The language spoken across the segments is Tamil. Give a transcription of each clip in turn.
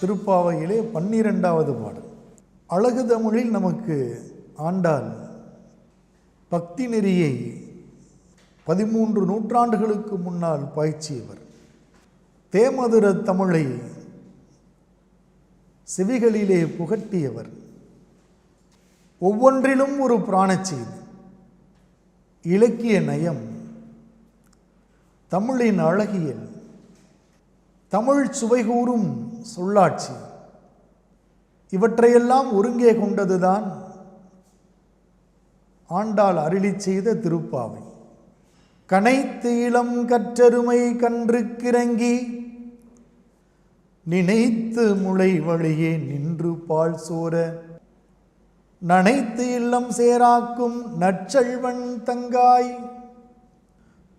திருப்பாவையிலே பன்னிரெண்டாவது பாடல். அழகு தமிழில் நமக்கு ஆண்டால் பக்தி நெறியை பதிமூன்று நூற்றாண்டுகளுக்கு முன்னால் பாய்ச்சியவர். தேமதுர தமிழை செவிகளிலே புகட்டியவர். ஒவ்வொன்றிலும் ஒரு பிராணச்செய்தி. இலக்கிய நயம். தமிழின் அழகியல். தமிழ் சுவைகூறும் சொல்லாட்சி. இவற்றையெல்லாம் ஒருங்கே கொண்டதுதான் ஆண்டாள் அருளி செய்த திருப்பாவை. கனைத்து இளம் கற்றருமை கன்று கிறங்கி நினைத்து முளை வழியே நின்று பால் சோர நனைத்து இல்லம் சேராக்கும் நற்செல்வன் தங்காய்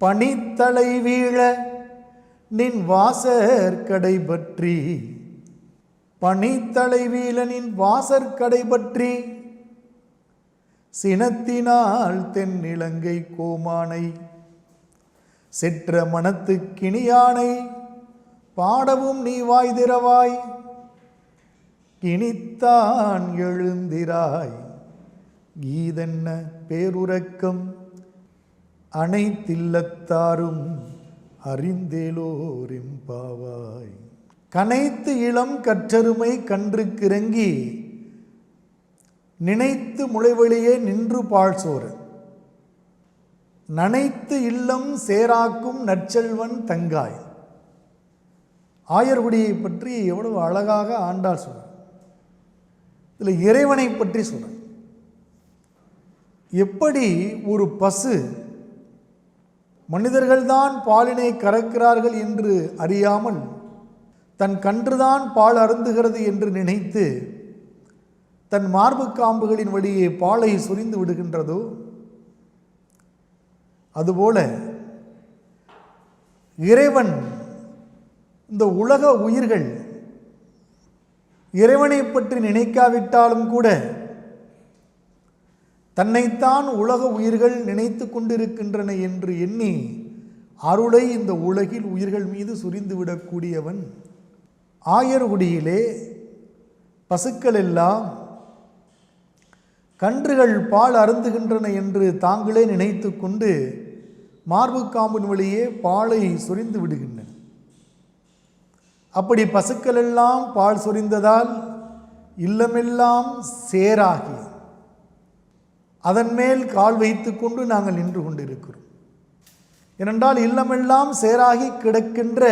பனித்தலை வீழ நின் வாசற்கடை பற்றி பனித்தலை வீலனின் வாசற்கடை பற்றி சினத்தினால் தென்னிலங்கை கோமானை செற்ற மனத்து கிணியானை பாடவும் நீ வாய் திறவாய் கிணித்தான் எழுந்திராய். கீதென்ன பேருறக்கம் அனைத்தில்லத்தாரும் அறிந்தேலோரிம்பாவாய் கனைத்து இளம் கற்றருமை கன்று கிறங்கி நினைத்து முளைவெளியே நின்று பாழ்சோறு நனைத்து இல்லம் சேராக்கும் நற்செல்வன் தங்காய். ஆயர்குடியை பற்றி எவ்வளவு அழகாக ஆண்டாள் சொல்றார். இதில் இறைவனை பற்றி சொல்றார். எப்படி ஒரு பசு மனிதர்கள்தான் பாலினை கறக்கிறார்கள் என்று அறியாமல் தன் கன்றுதான் பால் அருந்துகிறது என்று நினைத்து தன் மார்பு காம்புகளின் வழியே பாலை சுரிந்து விடுகின்றதோ? அதுபோல இறைவன் இந்த உலக உயிர்கள் இறைவனை பற்றி நினைக்காவிட்டாலும் கூட தன்னைத்தான் உலக உயிர்கள் நினைத்து கொண்டிருக்கின்றன என்று எண்ணி அருளை இந்த உலகில் உயிர்கள் மீது சுரிந்துவிடக்கூடியவன் ஆயர்குடியிலே பசுக்கள் எல்லாம் கன்றுகள் பால் அருந்துகின்றன என்று தாங்களே நினைத்து கொண்டு மார்பு காம்பின் வழியே பாலை சொரிந்து விடுகின்றன. அப்படி பசுக்கள் எல்லாம் பால் சொரிந்ததால் இல்லமெல்லாம் சேராகி அதன் மேல் கால் வைத்து கொண்டு நாங்கள் நின்று கொண்டிருக்கிறோம். ஏனென்றால் இல்லமெல்லாம் சேராகி கிடக்கின்ற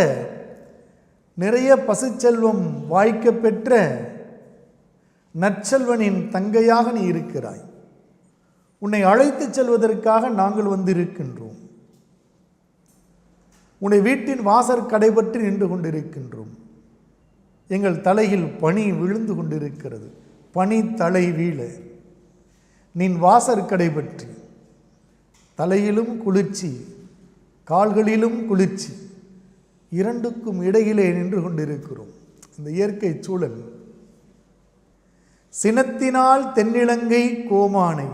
நிறைய பசுச்செல்வம் வாய்க்க பெற்ற நற்செல்வனின் தங்கையாக நீ இருக்கிறாய். உன்னை அழைத்துச் செல்வதற்காக நாங்கள் வந்திருக்கின்றோம். உன்னை வீட்டின் வாசற் கடைபற்றி நின்று கொண்டிருக்கின்றோம். எங்கள் தலையில் பனி விழுந்து கொண்டிருக்கிறது. பனி தலை வீழ நின் வாசற் கடைபற்றி தலையிலும் குளிர்ச்சி கால்களிலும் குளிர்ச்சி. இரண்டுக்கும் இடையிலே நின்று கொண்டிருக்கிறோம். இந்த இயற்கை சூழல். சினத்தினால் தென்னிலங்கை கோமானை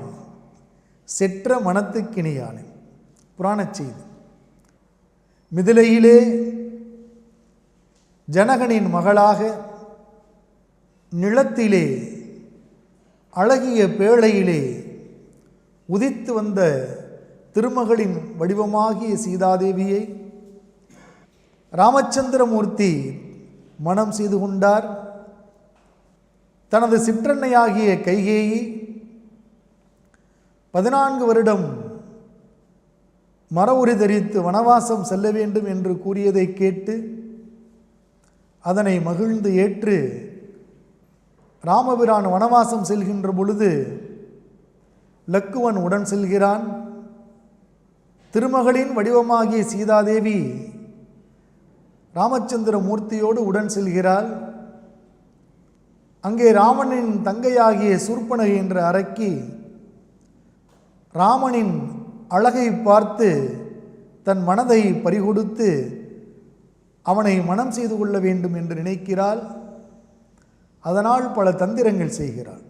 செற்ற மனத்துக்கிணியானை புராணச் செய்தி. மிதிலையிலே ஜனகனின் மகளாக நிலத்திலே அழகிய பேழையிலே உதித்து வந்த திருமகளின் வடிவமாகிய சீதாதேவியை ராமச்சந்திரமூர்த்தி மனம் செய்து கொண்டார். தனது சிற்றன்னையாகிய கைகேயி பதினான்கு வருடம் மர உரி தரித்து வனவாசம் செல்ல வேண்டும் என்று கூறியதை கேட்டு அதனை மகிழ்ந்து ஏற்று ராமபிரான் வனவாசம் செல்கின்ற பொழுது லக்குவன் உடன் செல்கிறான். திருமகளின் வடிவமாகிய சீதாதேவி ராமச்சந்திர மூர்த்தியோடு உடன் செல்கிறாள். அங்கே ராமனின் தங்கையாகிய சூர்பனகை என்ற அரக்கி ராமனின் அழகை பார்த்து தன் மனதை பறிகொடுத்து அவனை மனம் செய்து கொள்ள வேண்டும் என்று நினைக்கிறாள். அதனால் பல தந்திரங்கள் செய்கிறாள்.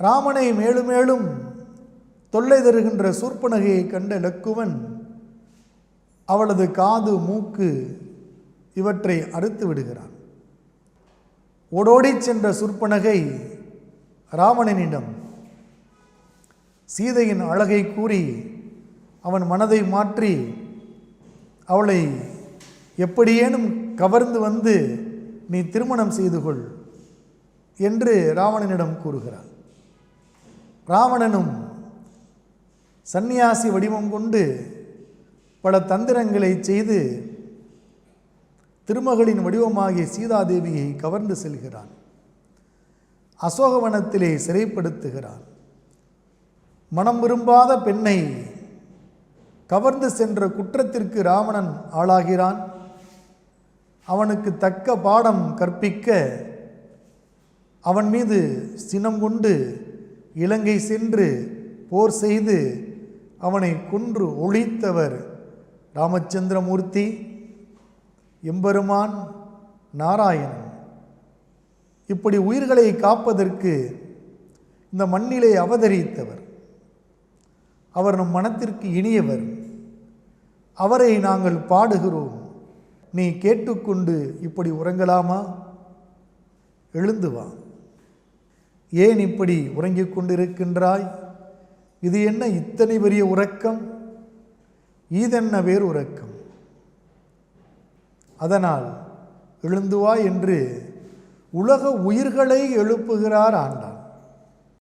ராமனை மேலும் மேலும் தொல்லை தருகின்ற சூர்பனகையை கண்ட லக்குவன் அவளது காது மூக்கு இவற்றை அறுத்து விடுகிறான். ஓடோடிச் சென்ற சுற்பனகை ராவணனிடம் சீதையின் அழகை கூறி அவன் மனதை மாற்றி அவளை எப்படியேனும் கவர்ந்து வந்து நீ திருமணம் செய்து கொள் என்று ராவணனிடம் கூறுகிறான் ராவணனும் சந்நியாசி வடிவம் கொண்டு பல தந்திரங்களை செய்து திருமகளின் வடிவமாகிய சீதாதேவியை கவர்ந்து செல்கிறான். அசோகவனத்திலே சிறைப்படுத்துகிறான். மனம் விரும்பாத பெண்ணை கவர்ந்து சென்ற குற்றத்திற்கு ராவணன் ஆளாகிறான். அவனுக்கு தக்க பாடம் கற்பிக்க அவன் மீது சினம் கொண்டு இலங்கை சென்று போர் செய்து அவனை கொன்று ஒழித்தவர் ராமச்சந்திரமூர்த்தி எம்பெருமான் நாராயணன். இப்படி உயிர்களை காப்பதற்கு இந்த மண்ணிலே அவதரித்தவர். அவர் நம் மனத்திற்கு இனியவர். அவரை நாங்கள் பாடுகிறோம். நீ கேட்டுக்கொண்டு இப்படி உறங்கலாமா? எழுந்து வா. ஏன் இப்படி உறங்கிக் கொண்டிருக்கின்றாய்? இது என்ன இத்தனை பெரிய உறக்கம்? ஈதென்ன வேறு உறக்கம் அதனால் எழுந்து வா என்று உலக உயிர்களை எழுப்புகிறார் ஆண்டாள்.